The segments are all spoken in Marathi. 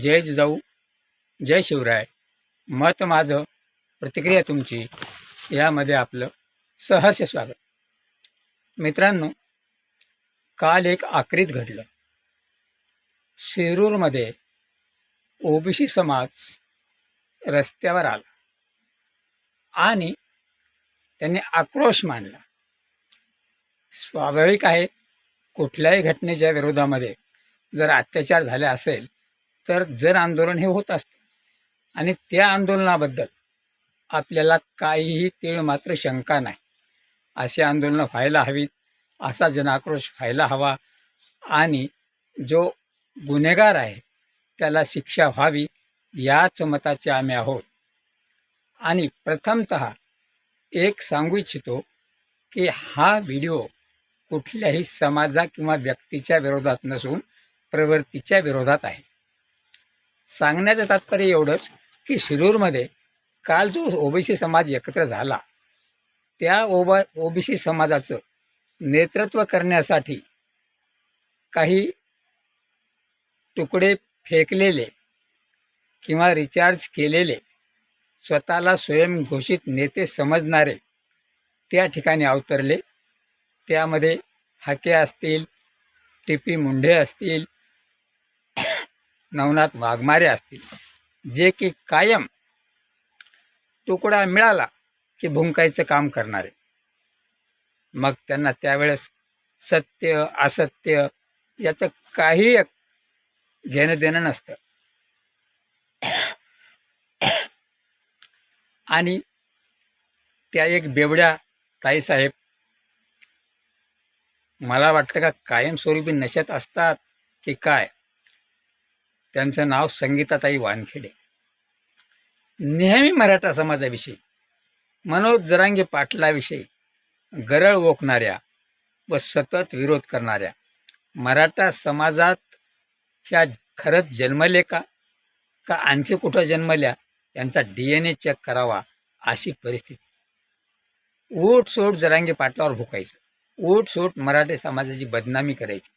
जय जिजाऊ जय शिवराय. मत माझं प्रतिक्रिया तुमची यामध्ये आपलं सहर्ष स्वागत. मित्रांनो काल एक आक्रीत घडलं. शिरूरमध्ये ओबीसी समाज रस्त्यावर आला आणि त्यांनी आक्रोश मांडला. स्वाभाविक आहे कुठल्याही घटनेच्या विरोधामध्ये जर अत्याचार झाले असेल तर जन आंदोलन हे होत असतं. आणि त्या आंदोलनाबद्दल आपल्याला काहीही तीळ मात्र शंका नाही. अशी आंदोलनं व्हायला हवीत असा जनाक्रोश व्हायला हवा. आणि जो गुन्हेगार आहे त्याला शिक्षा व्हावी याच मताचे आम्ही आहोत. आणि प्रथमत एक सांगू इच्छितो की हा व्हिडिओ कुठल्याही समाजा किंवा व्यक्तीच्या विरोधात नसून प्रवृत्तीच्या विरोधात आहे. सांगण्याचं तात्पर्य एवढंच की शिरूरमध्ये काल जो ओबीसी समाज एकत्र झाला त्या ओबा ओबीसी समाजाचं नेतृत्व करण्यासाठी काही तुकडे फेकलेले किंवा रिचार्ज केलेले स्वतःला स्वयंघोषित नेते समजणारे त्या ठिकाणी अवतरले. त्यामध्ये हाके असतील टी पी मुंढे असतील नवनाथ वाघमारे असतील. जे की कायम तुकडा मिळाला की भुंकायचं काम करणारे. मग त्यांना त्यावेळेस सत्य असत्य याचं काही घेणं देणं नसतं. आणि त्या एक बेवड्या ताईसाहेब मला वाटतं का कायमस्वरूपी नशेत असतात की काय? त्यांचं नाव संगीताताई वानखेडे. नेहमी मराठा समाजाविषयी मनोज जरांगे पाटलाविषयी गरळ ओकणाऱ्या व सतत विरोध करणाऱ्या मराठा समाजात ह्या खरंच जन्मले का? का आणखी कुठं जन्मल्या? यांचा डी एन ए चेक करावा अशी परिस्थिती. ऊट सोट जरांगे पाटलावर भुकायचं. ऊट सोट मराठी समाजाची बदनामी करायची.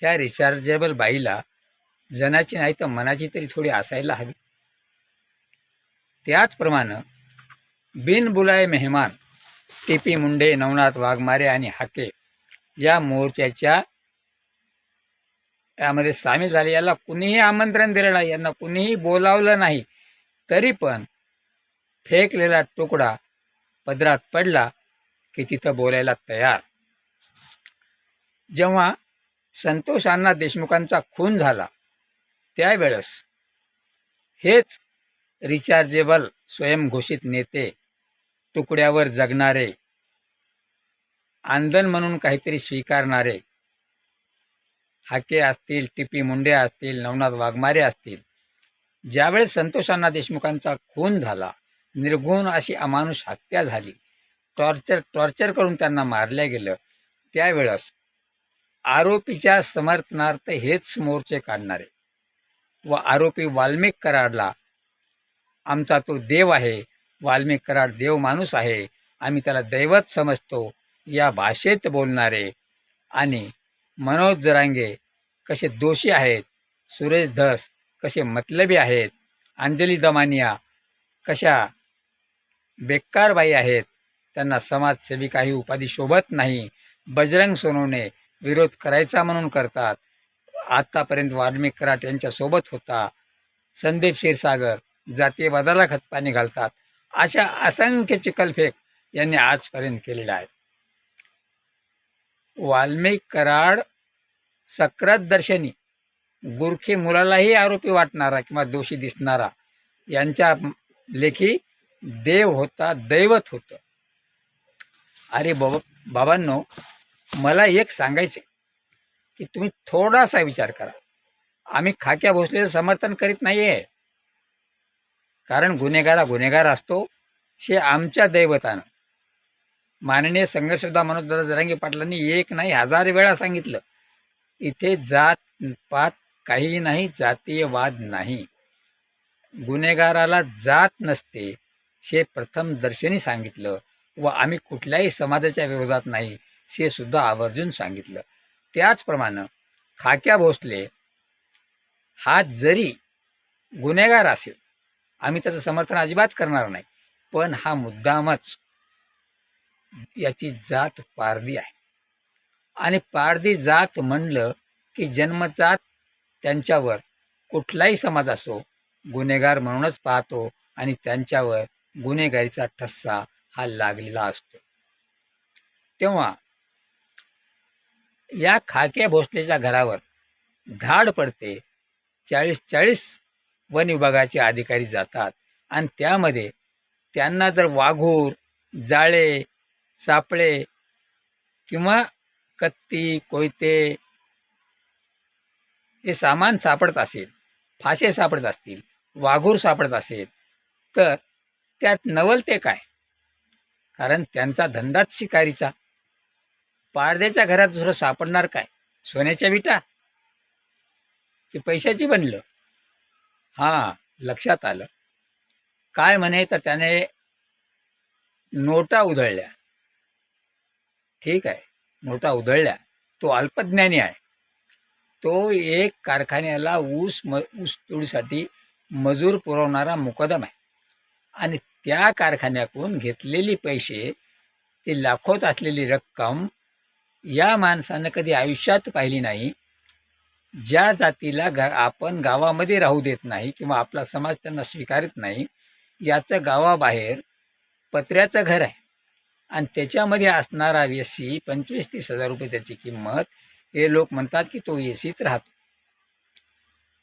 ह्या रिचार्जेबल बाईला जनाची नाही तर मनाची तरी थोडी असायला हवी. त्याचप्रमाणे बिन बुलाय मेहमान टी पी मुंडे नवनाथ वाघमारे आणि हाके या मोर्चाच्या यामध्ये सामील झाले. याला कुणीही आमंत्रण दिलं नाही यांना कुणीही बोलावलं नाही. तरी पण फेकलेला तुकडा पदरात पडला की तिथं बोलायला तयार. जेव्हा संतोष अण्णा देशमुखांचा खून झाला त्यावेळेस हेच रिचार्जेबल स्वयंघोषित नेते तुकड्यावर जगणारे आंदन म्हणून काहीतरी स्वीकारणारे हाके असतील टिपी मुंडे असतील नवनाथ वाघमारे असतील ज्यावेळेस संतोषांना देशमुखांचा खून झाला निर्गुण अशी अमानुष हत्या झाली टॉर्चर टॉर्चर करून त्यांना मारल्या गेलं त्यावेळेस आरोपीच्या समर्थनार्थ हेच मोर्चे काढणारे. व आरोपी वाल्मिक कराडला आमचा तो देव आहे वाल्मिक कराड देव माणूस आहे आम्ही त्याला दैवत समजतो या भाषेत बोलणारे. आणि मनोज जरांगे कसे दोषी आहेत सुरेश धस कसे मतलबी आहेत अंजली दमानिया कशा बेकारबाई आहेत त्यांना समाजसेविका ही उपाधी शोभत नाही बजरंग सोनवणे विरोध करायचा म्हणून करतात. आत्तापर्यंत वाल्मिक कराट यांच्यासोबत होता. संदीप क्षीरसागर जातीयवादाला खतपाणी घालतात. अशा असंख्य चिकलफेक यांनी आजपर्यंत केलेल्या आहेत. वाल्मिक कराड सक्रत दर्शनी गुरखे मुलालाही आरोपी वाटणारा किंवा दोषी दिसणारा यांच्या लेखी देव होता दैवत होतं. अरे बाबा बाबांनो मला एक सांगायचे की तुम्ही थोडासा विचार करा. आम्ही खाक्या भोसलेचं समर्थन करीत नाही आहे कारण गुन्हेगारा गुन्हेगार असतो. शे आमच्या दैवतानं. माननीय संघर्षदा मनोजदादा जरांगी पाटलांनी एक नाही हजार वेळा सांगितलं. इथे जात पात काही नाही जातीय वाद नाही. गुन्हेगाराला जात नसते शे प्रथम दर्शनी सांगितलं. व आम्ही कुठल्याही समाजाच्या विरोधात नाही शे सुद्धा आवर्जून सांगितलं. त्याचप्रमाणे खाक्या भोसले हा जरी गुन्हेगार असेल आम्ही त्याचं समर्थन अजिबात करणार नाही पण हा मुद्दामच याची जात पारधी आहे. आणि पारधी जात म्हणलं की जन्मजात त्यांच्यावर कुठलाही समाज असो गुन्हेगार म्हणूनच पाहतो आणि त्यांच्यावर गुन्हेगारीचा ठस्सा हा लागलेला असतो. तेव्हा या खाक्या भोसलेच्या घरावर धाड पडते. चाळीस चाळीस वन विभागाचे अधिकारी जातात आणि त्यामध्ये त्यांना जर वाघूर जाळे सापळे किंवा कत्ती कोयते हे सामान सापडत असेल फासे सापडत असतील वाघूर सापडत असेल तर त्यात नवल ते काय? कारण त्यांचा धंदाच शिकारीचा. पारद्याच्या घरात दुसरं सापडणार काय? सोन्याच्या विटा? की पैशाची बनलं? हां लक्षात आलं. काय म्हणे तर त्याने नोटा उधळल्या. ठीक आहे नोटा उधळल्या. तो अल्पज्ञानी आहे. तो एक कारखान्याला ऊस म ऊस तोडीसाठी मजूर पुरवणारा मुकदम आहे. आणि त्या कारखान्याकडून घेतलेली पैसे ती लाखोत असलेली रक्कम या माणसानं कधी आयुष्यात पाहिली नाही. ज्या जातीला गा आपण गावामध्ये राहू देत नाही किंवा आपला समाज त्यांना स्वीकारत नाही याचं गावाबाहेर पत्र्याचं घर आहे. आणि त्याच्यामध्ये असणारा ए सी पंचवीस तीस हजार रुपये त्याची किंमत हे लोक म्हणतात की तो ए सीत राहतो.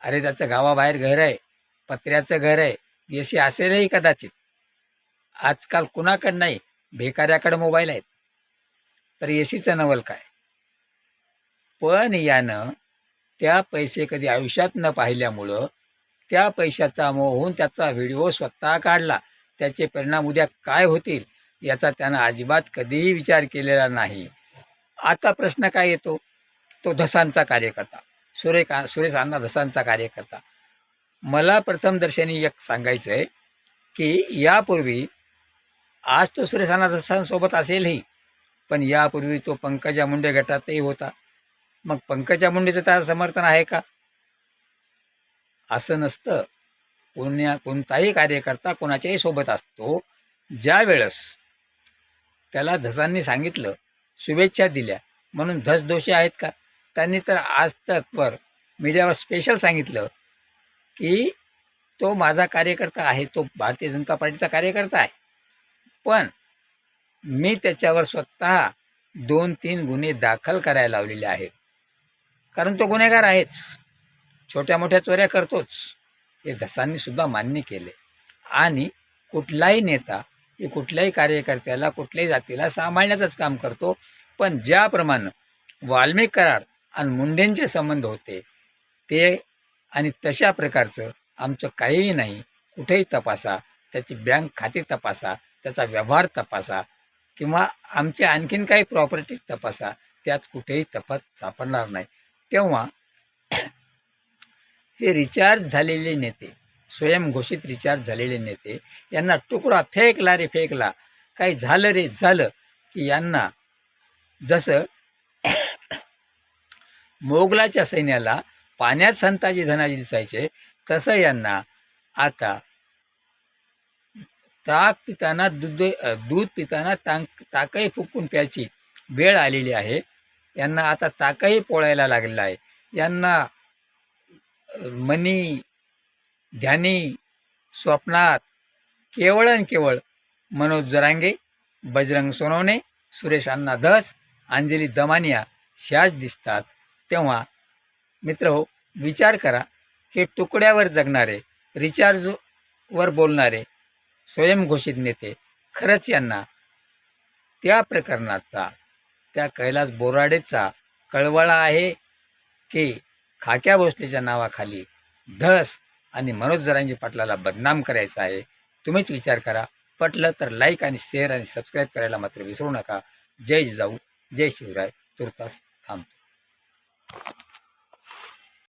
अरे त्याचं गावाबाहेर घर आहे पत्र्याचं घर आहे ए सी असेलही कदाचित. आजकाल कुणाकडं नाही भिकाऱ्याकडं मोबाईल आहेत. तर ए सीचं नवल काय? पण यानं त्या पैसे कधी आयुष्यात न पाहिल्यामुळं त्या पैशाचा मोह होऊन त्याचा व्हिडिओ स्वतः काढला. त्याचे परिणाम उद्या काय होतील याचा त्यानं अजिबात कधीही विचार केलेला नाही. आता प्रश्न काय येतो? तो धसांचा कार्यकर्ता. सुरेखा सुरेश अण्णा धसांचा कार्यकर्ता. मला प्रथमदर्शनी एक सांगायचं आहे की यापूर्वी आज तो सुरेश अण्णा धसांसोबत असेलही. पण यापूर्वी तो पंकजा मुंडे गटातही होता. मग पंकजा मुंडेचं त्याला समर्थन आहे का? असं नसतं. कोण्या कोणताही कार्यकर्ता कोणाच्याही सोबत असतो. ज्या वेळेस त्याला धसांनी सांगितलं शुभेच्छा दिल्या म्हणून धस दोषी आहेत का? त्यांनी तर आज तकवर मीडियावर स्पेशल सांगितलं की तो माझा कार्यकर्ता आहे तो भारतीय जनता पार्टीचा कार्यकर्ता आहे. पण मी त्याच्यावर स्वतः दोन तीन गुन्हे दाखल करायला लावलेले आहेत. कारण तो गुन्हेगार आहेच. छोट्या मोठ्या चोऱ्या करतोच. हे घसांनीसुद्धा मान्य केले. आणि कुठलाही नेता हे कुठल्याही कार्यकर्त्याला कुठल्याही जातीला सांभाळण्याचंच काम करतो. पण ज्याप्रमाणे वाल्मिक करार आणि मुंडेंचे संबंध होते ते आणि तशा प्रकारचं आमचं काहीही नाही. कुठेही तपासा त्याची बँक खाते तपासा त्याचा व्यवहार तपासा किंवा आमच्या आणखीन काही प्रॉपर्टीज तपासा. त्यात कुठेही तपास सापडणार नाही. तेव्हा हे रिचार्ज झालेले नेते स्वयंघोषित रिचार्ज झालेले नेते यांना तुकडा फेकला रे फेकला. काही झालं रे झालं की यांना जसं मोगलाच्या सैन्याला पाण्यात संताजी धनाजी दिसायचे तसं यांना आता ताक पिताना दूध दूध पिताना ताक ताकही फुकून प्यायची वेळ आलेली आहे. यांना आता ताकही पोळायला लागलेला आहे. यांना मनी ध्यानी स्वप्नात केवळ आणि केवळ मनोज जरांगे बजरंग सोनवणे सुरेश अण्णा धस अंजली दमानिया ह्याच दिसतात. तेव्हा मित्र हो विचार करा हे तुकड्यावर जगणारे रिचार्जवर बोलणारे स्वयंघोषित नेते. खरंच यांना त्या प्रकरणाचा त्या कैलास बोराडेचा कळवळा आहे की खाक्या भोसलेच्या नावाखाली धस आणि मनोज जरांगी पाटलाला बदनाम करायचा आहे. तुम्हीच विचार करा. पटलं तर लाईक आणि शेअर आणि सबस्क्राईब करायला मात्र विसरू नका. जय जाऊ जय शिवराय. तुर्तास थांबतो.